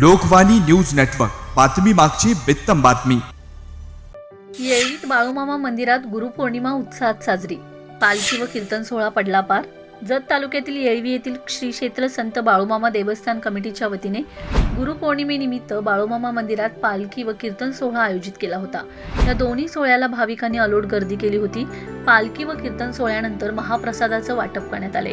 Lokvani news network. बातमी मागची बित्तम बातमी. येळीत बाळूमामा मंदिरात गुरुपौर्णिमा उत्साहात साजरी. पालखी व कीर्तन सोहळा पडला पार. जत तालुक्यातील येळवी येथील श्री क्षेत्र संत बाळूमामा देवस्थान कमिटीच्या वतीने गुरुपौर्णिमेनिमित्त बाळूमामा मंदिरात पालखी व कीर्तन सोहळा आयोजित केला होता. या दोन्ही सोहळ्याला भाविकांनी अलोट गर्दी केली होती. पालखी व कीर्तन सोहळ्यानंतर महाप्रसादाचं वाटप करण्यात आले.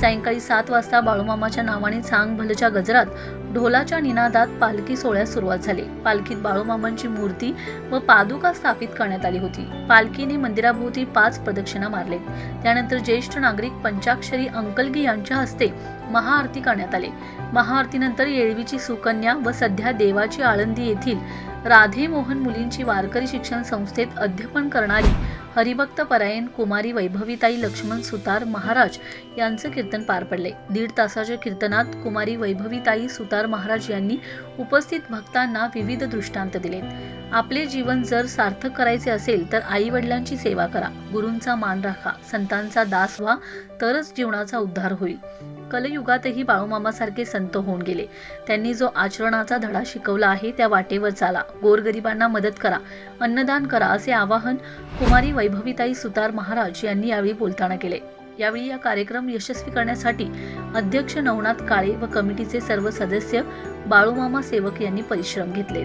सायंकाळी सात वाजता बाळूमामाच्या नावाने चांग भलच्या गजरात ढोलाच्या निनादात पालखी सोहळ्यास सुरुवात झाली. पालखीत बाळूमामांची मूर्ती व पादुका स्थापित करण्यात आली होती. पालखीने मंदिराभोवती पाच प्रदक्षिणा मारले. त्यानंतर ज्येष्ठ नागरिक पंचाक्षरी अंकलगी यांच्या हस्ते महाआरती करण्यात आले. महाआरतीनंतर येळवीची सुकन्या व सध्या देवाची आळंदी येथील राधे मोहन मुलींची वारकरी शिक्षण संस्थेत अध्यापन करणारी हरिभक्त परायण कुमारी वैभवीताई लक्ष्मण सुतार महाराज यांचं कीर्तन पार पडले. दीड तासाच्या कीर्तनात कुमारी वैभवीताई सुतार महाराज यांनी उपस्थित भक्तांना विविध दृष्टांत दिलेत आपले जीवन जर सार्थक करायचे असेल तर आई वडिलांची सेवा करा. गुरूंचा मान राखा. संतांचा दास व्हा. तरच जीवनाचा उद्धार होईल. कलयुगातही बाळूमामासारखे संत होऊन गेले. त्यांनी जो आचरणाचा धडा शिकवला आहे त्या वाटेवर चाला. गोरगरिबांना मदत करा अन्नदान करा असे आवाहन कुमारी वैभवीताई सुतार महाराज यांनी यावेळी बोलताना केले. यावेळी या कार्यक्रम यशस्वी करण्यासाठी अध्यक्ष नवनाथ काळे व कमिटीचे सर्व सदस्य बाळूमामा सेवक यांनी परिश्रम घेतले.